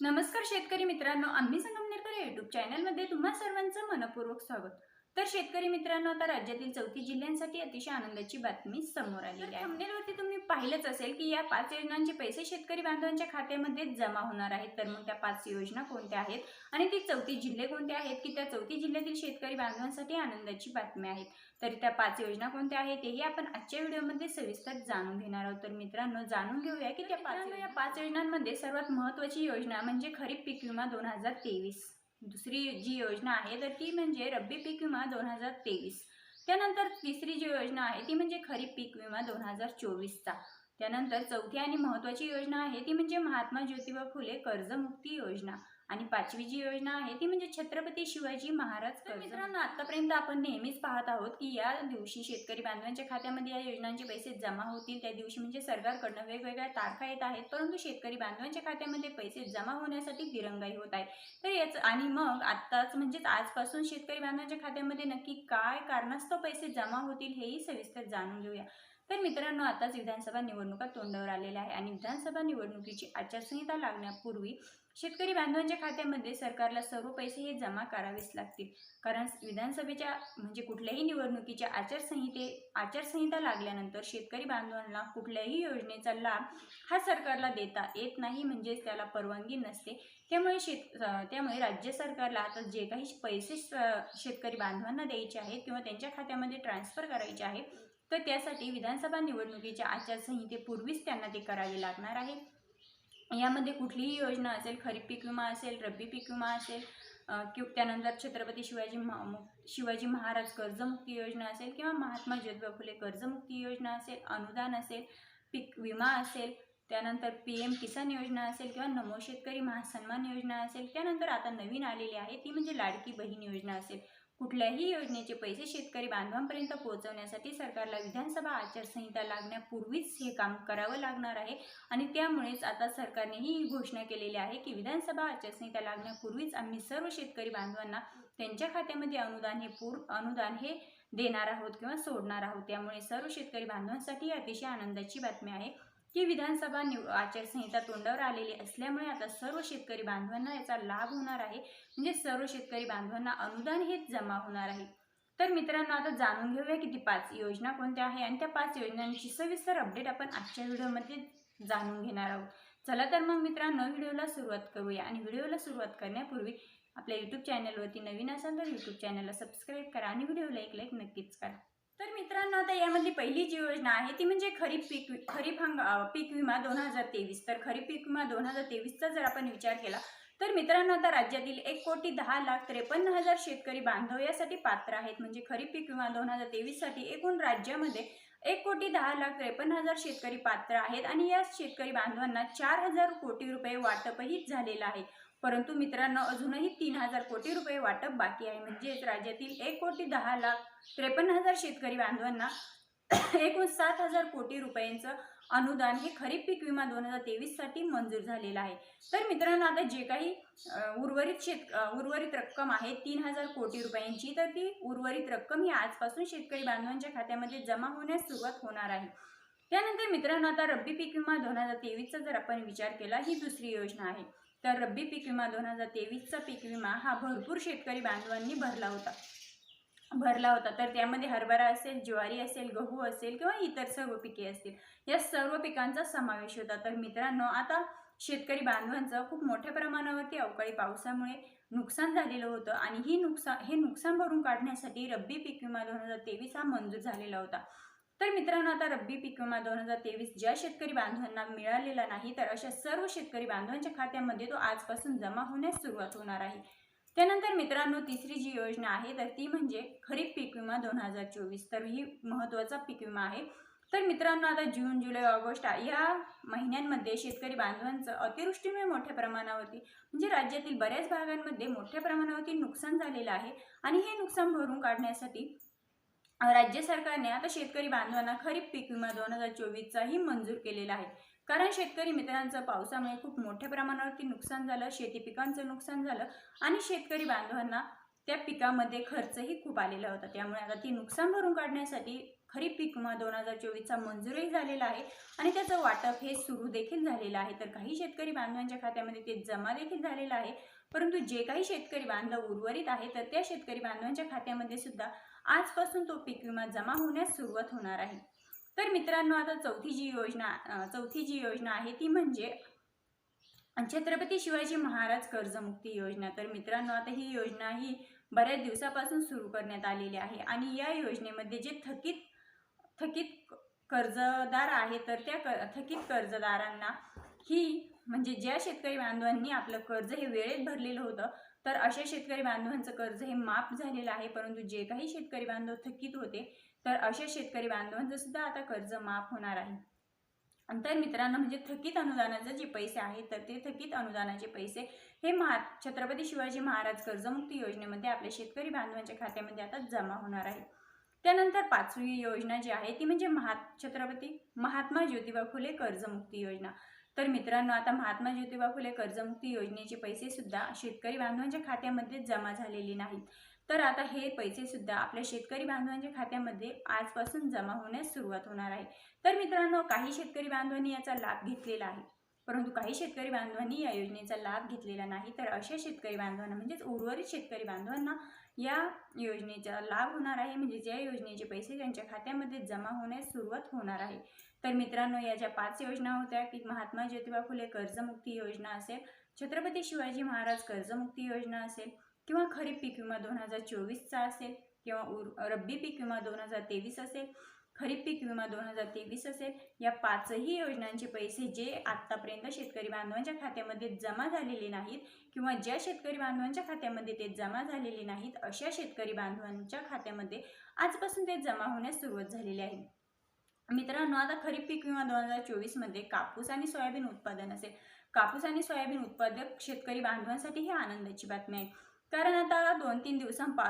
नमस्कार शेतकरी मित्रांनो आम्ही संगमनेरकर युट्यूब चॅनलमध्ये तुम्हा सर्वांचं मनपूर्वक स्वागत. तर शेतकरी मित्रांनो आता राज्यातील चौथी जिल्ह्यांसाठी अतिशय आनंदाची बातमी समोर आलेली आहे. थंबनेलवरती तुम्ही पाहिलंच असेल की या पाच योजनांचे पैसे शेतकरी बांधवांच्या खात्यामध्ये जमा होणार आहेत. तर मग त्या पाच योजना कोणत्या आहेत आणि ती चौथी जिल्हे कोणते आहेत की त्या चौथी जिल्ह्यातील शेतकरी बांधवांसाठी आनंदाची बातमी आहेत. तर त्या पाच योजना कोणत्या आहेत तेही आपण आजच्या व्हिडिओमध्ये सविस्तर जाणून घेणार आहोत. तर मित्रांनो जाणून घेऊया की त्या पाच या पाच योजनांमध्ये सर्वात महत्त्वाची योजना म्हणजे खरीप पीक विमा दोन हजार तेवीस. दुसरी जी योजना आहे तर ती म्हणजे रब्बी पीक विमा दोन हजार तेवीस. त्यानंतर तिसरी जी योजना आहे ती म्हणजे खरीप पीक विमा दोन हजार चोवीसचा. त्यानंतर चौथी आणि महत्त्वाची योजना आहे ती म्हणजे महात्मा ज्योतिबा फुले कर्जमुक्ती योजना. आणि पाचवी जी योजना आहे ती म्हणजे छत्रपती शिवाजी महाराज कर्ज. मित्रांनो आतापर्यंत आपण नेहमीच पाहत आहोत की या दिवशी शेतकरी बांधवांच्या खात्यामध्ये या योजनांचे पैसे जमा होतील. त्या दिवशी म्हणजे सरकारकडनं वेगवेगळ्या तारखा येत आहेत परंतु शेतकरी बांधवांच्या खात्यामध्ये पैसे जमा होण्यासाठी दिरंगाई होत आहे. तर याच आणि मग आत्ताच म्हणजेच आजपासून शेतकरी बांधवांच्या खात्यामध्ये नक्की काय कारणास्तव पैसे जमा होतील हेही सविस्तर जाणून घेऊया. तर मित्रांनो आताच विधानसभा निवडणुका तोंडावर आलेल्या आहे आणि विधानसभा निवडणुकीची आचारसंहिता लागण्यापूर्वी शेतकरी बांधवांच्या खात्यामध्ये सरकारला सर्व पैसे हे जमा करावेच लागतील. कारण विधानसभेच्या म्हणजे कुठल्याही निवडणुकीच्या आचारसंहिते आचारसंहिता लागल्यानंतर शेतकरी बांधवांना कुठल्याही योजनेचा लाभ हा सरकारला देता येत नाही म्हणजेच त्याला परवानगी नसते. त्यामुळे शेत त्यामुळे राज्य सरकारला आता जे काही पैसे शेतकरी बांधवांना द्यायचे आहेत किंवा त्यांच्या खात्यामध्ये ट्रान्सफर करायचे आहे तर त्यासाठी विधानसभा निवडणुकीच्या आचारसंहितेपूर्वीच त्यांना ते करावे लागणार आहे. यामध्ये कुठलीही योजना असेल खरीप पीक विमा असेल रब्बी पीक विमा असेल कि किंवा त्यानंतर छत्रपती शिवाजी महा शिवाजी महाराज कर्जमुक्ती योजना असेल किंवा महात्मा ज्योतिबा फुले कर्जमुक्ती योजना असेल अनुदान असेल पीक विमा असेल त्यानंतर पी एम किसान योजना असेल किंवा नमो शेतकरी महासन्मान योजना असेल त्यानंतर आता नवीन आलेली आहे ती म्हणजे लाडकी बहीण योजना असेल. कुठल्याही योजनेचे पैसे शेतकरी बांधवांपर्यंत पोहोचवण्यासाठी सरकारला विधानसभा आचारसंहिता लागण्यापूर्वीच हे काम करावं लागणार आहे. आणि त्यामुळेच आता सरकारनेही ही घोषणा केलेली आहे की विधानसभा आचारसंहिता लागण्यापूर्वीच आम्ही सर्व शेतकरी बांधवांना त्यांच्या खात्यामध्ये अनुदान हे पूर अनुदान हे देणार आहोत किंवा सोडणार आहोत. त्यामुळे सर्व शेतकरी बांधवांसाठी अतिशय आनंदाची बातमी आहे. की विधानसभा निव आचारसंहिता तोंडावर आलेली असल्यामुळे आता सर्व शेतकरी बांधवांना याचा लाभ होणार आहे. म्हणजे सर्व शेतकरी बांधवांना अनुदान हेच जमा होणार आहे. तर मित्रांनो आता जाणून घेऊया की ती पाच योजना कोणत्या आहे आणि त्या पाच योजनांची सविस्तर अपडेट आपण आजच्या व्हिडिओमध्ये जाणून घेणार आहोत. चला तर मग मित्रांनो व्हिडिओला सुरुवात करूया आणि व्हिडिओला सुरुवात करण्यापूर्वी आपल्या यूट्यूब चॅनलवरती नवीन असाल तर यूट्यूब चॅनलला सबस्क्राईब करा आणि व्हिडिओला एक लाईक नक्कीच करा. तर मित्रांनो आता यामधली पहिली जी योजना आहे ती म्हणजे खरीप पीक वि- खरीप हंग पीक विमा दोन हजार तेवीस. तर खरीप पीक विमा दोन हजार तेवीसचा जर आपण विचार केला तर मित्रांनो आता राज्यातील एक कोटी दहा लाख त्रेपन्न हजार शेतकरी बांधव यासाठी पात्र आहेत. म्हणजे खरीप पीक विमा दोन हजार तेवीससाठी एकूण राज्यामध्ये एक कोटी दहा लाख त्रेपन्न हजार शेतकरी पात्र आहेत. आणि या शेतकरी बांधवांना चार हजार कोटी रुपये वाटपही झालेलं आहे. परंतु मित्रांनो अजूनही तीन हजार कोटी रुपये वाटप बाकी आहे. म्हणजेच राज्यातील एक कोटी दहा लाख त्रेपन्न हजार शेतकरी बांधवांना एकूण सात हजार कोटी रुपयांचं अनुदान हे खरीप पीक विमा दोन हजार तेवीससाठी मंजूर झालेलं आहे. तर मित्रांनो आता जे काही उर्वरित शेत उर्वरित रक्कम आहे तीन हजार कोटी रुपयांची तर ती उर्वरित रक्कम ही आजपासून शेतकरी बांधवांच्या खात्यामध्ये जमा होण्यास सुरुवात होणार आहे. त्यानंतर मित्रांनो आता रब्बी पीक विमा दोन हजार तेवीसचा जर आपण विचार केला ही दुसरी योजना आहे. तर रब्बी पीक विमा दोन हजार तेवीसचा पीक विमा हा भरपूर शेतकरी बांधवांनी भरला होता. भरला होता. तर त्यामध्ये हरभरा असेल ज्वारी असेल गहू असेल किंवा इतर सर्व पिके असतील या सर्व पिकांचा समावेश होता. तर मित्रांनो आता शेतकरी बांधवांचं खूप मोठ्या प्रमाणावरती अवकाळी पावसामुळे नुकसान झालेलं होतं आणि ही नुकसान हे नुकसान भरून काढण्यासाठी रब्बी पीक विमा दोन हजार तेवीस हा मंजूर झालेला होता. तर मित्रांनो आता रब्बी पीक विमा दोन हजार तेवीस ज्या शेतकरी बांधवांना मिळालेला नाही तर अशा सर्व शेतकरी बांधवांच्या खात्यामध्ये तो आजपासून जमा होण्यास सुरुवात होणार आहे. त्यानंतर मित्रांनो तिसरी जी योजना आहे तर ती म्हणजे खरीप पीक विमा दोन हजार चोवीस. तर ही महत्त्वाचा पीक विमा आहे. तर मित्रांनो आता जून जुलै ऑगस्ट या महिन्यांमध्ये शेतकरी बांधवांचं अतिवृष्टीमुळे मोठ्या प्रमाणावरती म्हणजे राज्यातील बऱ्याच भागांमध्ये मोठ्या प्रमाणावरती नुकसान झालेलं आहे. आणि हे नुकसान भरून काढण्यासाठी राज्य सरकारने आता शेतकरी बांधवांना खरीप पीक विमा दोन हजार चोवीसचाही मंजूर केलेला आहे. कारण शेतकरी मित्रांचं पावसामुळे खूप मोठ्या प्रमाणावरती नुकसान झालं शेती पिकांचं नुकसान झालं आणि शेतकरी बांधवांना त्या पिकामध्ये खर्चही खूप आलेला होता. त्यामुळे आता ती नुकसान भरून काढण्यासाठी खरीप पीक विमा दोन हजार चोवीसचा मंजूरही झालेला आहे आणि त्याचं वाटप हे सुरू देखील झालेलं आहे. तर काही शेतकरी बांधवांच्या खात्यामध्ये ते जमा देखील झालेलं आहे. परंतु जे काही शेतकरी बांधव उर्वरित आहे तर त्या शेतकरी बांधवांच्या खात्यामध्ये सुद्धा आजपासून तो पीक विमा जमा होण्यास सुरुवात होणार आहे. तर मित्रांनो आता चौथी जी योजना चौथी जी योजना आहे ती म्हणजे छत्रपती शिवाजी महाराज कर्जमुक्ती योजना. तर मित्रांनो आता ही योजना ही बऱ्याच दिवसापासून सुरू करण्यात आलेली आहे आणि या योजनेमध्ये जे थकीत थकीत कर्जदार आहे तर त्या क थकीत कर्जदारांना ही म्हणजे ज्या शेतकरी बांधवांनी आपलं कर्ज हे वेळेत भरलेलं होतं तर अशा शेतकरी बांधवांचं कर्ज हे माफ झालेलं आहे परंतु जे काही शेतकरी बांधव थकीत होते तर अशा शेतकरी बांधवांचं सुद्धा आता कर्ज माफ होणार आहे. तर मित्रांनो म्हणजे थकीत अनुदानाचे जे पैसे आहेत तर ते थकीत अनुदानाचे पैसे हे महा छत्रपती शिवाजी महाराज कर्जमुक्ती योजनेमध्ये आपल्या शेतकरी बांधवांच्या खात्यामध्ये आता जमा होणार आहे. त्यानंतर पाचवी योजना जी आहे ती म्हणजे महा छत्रपती महात्मा ज्योतिबा फुले कर्जमुक्ती योजना. तर मित्रांनो आता महात्मा ज्योतिबा फुले कर्जमुक्ती योजनेचे पैसे सुद्धा शेतकरी बांधवांच्या खात्यामध्ये जमा झालेले नाहीत. तर आता हे पैसे सुद्धा आपल्या शेतकरी बांधवांच्या खात्यामध्ये आजपासून जमा होण्यास सुरुवात होणार आहे. तर मित्रांनो काही शेतकरी बांधवांनी याचा लाभ घेतलेला आहे. परंतु काही शेतकरी बांधवांनी या योजनेचा लाभ घेतलेला नाही. तर अशा शेतकरी बांधवांना म्हणजेच उर्वरित शेतकरी बांधवांना या योजनेचा लाभ होणार आहे. म्हणजे ज्या योजनेचे पैसे त्यांच्या खात्यामध्ये जमा होण्यास सुरुवात होणार आहे. तर मित्रांनो या ज्या पाच योजना होत्या की महात्मा ज्योतिबा फुले कर्जमुक्ती योजना असेल छत्रपती शिवाजी महाराज कर्जमुक्ती योजना असेल किंवा खरीप पीक विमा दोन हजार चोवीसचा असेल किंवा उर रब्बी पीक विमा दोन हजार तेवीस असेल खरीप पीक विमा दोन हजार तेवीस असेल या पाचही योजनांचे पैसे जे आत्तापर्यंत शेतकरी बांधवांच्या खात्यामध्ये जमा झालेले नाहीत किंवा ज्या शेतकरी बांधवांच्या खात्यामध्ये ते जमा झालेले नाहीत अशा शेतकरी बांधवांच्या खात्यामध्ये आजपासून ते जमा होण्यास सुरुवात झालेली आहे. मित्रांनो आता खरीप पीक विमा दोन हजार चोवीसमध्ये कापूस आणि सोयाबीन उत्पादन असेल. कापूस आणि सोयाबीन उत्पादक शेतकरी बांधवांसाठी ही आनंदाची बातमी आहे. कारण आता दोन तीन दिवसांपा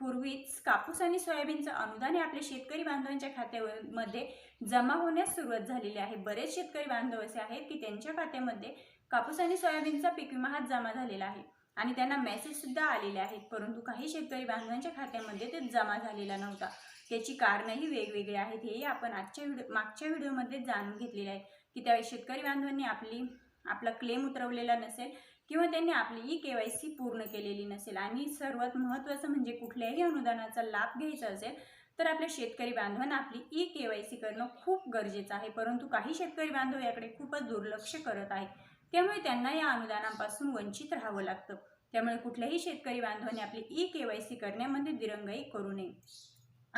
पूर्वीच कापूस आणि सोयाबीनचं अनुदान हे आपल्या शेतकरी बांधवांच्या खात्यामध्ये जमा होण्यास सुरुवात झालेली आहे. बरेच शेतकरी बांधव असे आहेत की त्यांच्या खात्यामध्ये कापूस आणि सोयाबीनचा पीक विमा हा जमा झालेला आहे आणि त्यांना मेसेज सुद्धा आलेले आहेत. परंतु काही शेतकरी बांधवांच्या खात्यामध्ये ते जमा झालेला नव्हता. त्याची कारणंही वेगवेगळी आहेत हेही आपण आजच्या व्हिडिओ मागच्या व्हिडिओमध्ये जाणून घेतलेले आहे की त्या शेतकरी बांधवांनी आपली आपला क्लेम उतरवलेला नसेल किंवा त्यांनी आपली ई के वाय सी पूर्ण केलेली नसेल आणि सर्वात महत्त्वाचं म्हणजे कुठल्याही अनुदानाचा लाभ घ्यायचा असेल तर आपल्या शेतकरी बांधवांना आपली ई के वाय सी करणं खूप गरजेचं आहे. परंतु काही शेतकरी बांधव याकडे खूपच दुर्लक्ष करत आहेत. त्यामुळे त्यांना या अनुदानापासून वंचित राहावं लागतं. त्यामुळे कुठल्याही शेतकरी बांधवांनी आपली ई के वाय सी करण्यामध्ये दिरंगाई करू नये.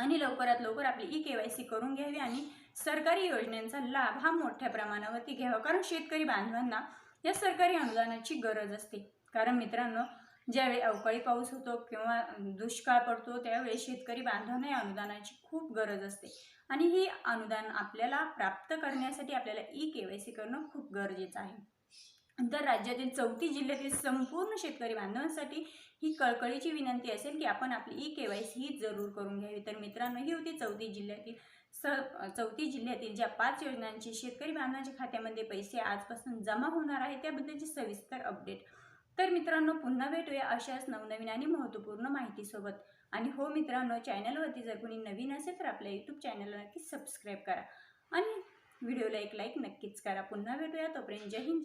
आणि लवकरात लवकर आपली ई के वाय सी करून घ्यावी आणि सरकारी योजनांचा लाभ हा मोठ्या प्रमाणावरती घ्यावा. कारण शेतकरी बांधवांना या सरकारी अनुदानाची गरज असते. कारण मित्रांनो ज्यावेळी अवकाळी पाऊस होतो किंवा दुष्काळ पडतो त्यावेळी शेतकरी बांधवांना या अनुदानाची खूप गरज असते. आणि ही अनुदान आपल्याला प्राप्त करण्यासाठी आपल्याला ई के वाय सी करणं खूप गरजेचं आहे. तर राज्यातील चौथी जिल्ह्यातील संपूर्ण शेतकरी बांधवांसाठी ही कळकळीची विनंती असेल की आपण आपली ई के वाय सी ही जरूर करून घ्यावी. तर मित्रांनो ही होती चौथी जिल्ह्यातील स चौथी जिल्ह्यातील ज्या पाच योजनांचे शेतकरी बांधवांच्या खात्यामध्ये पैसे आजपासून जमा होणार आहे त्याबद्दलची सविस्तर अपडेट. तर मित्रांनो पुन्हा भेटूया अशाच नवनवीन आणि महत्त्वपूर्ण माहितीसोबत. आणि हो मित्रांनो चॅनलवरती जर कोणी नवीन असेल तर आपल्या यूट्यूब चॅनलला नक्कीच सबस्क्राईब करा. आणि व्हिडिओला एक लाईक नक्कीच करा. पुन्हा भेटूया. तोपर्यंत जय हिंद.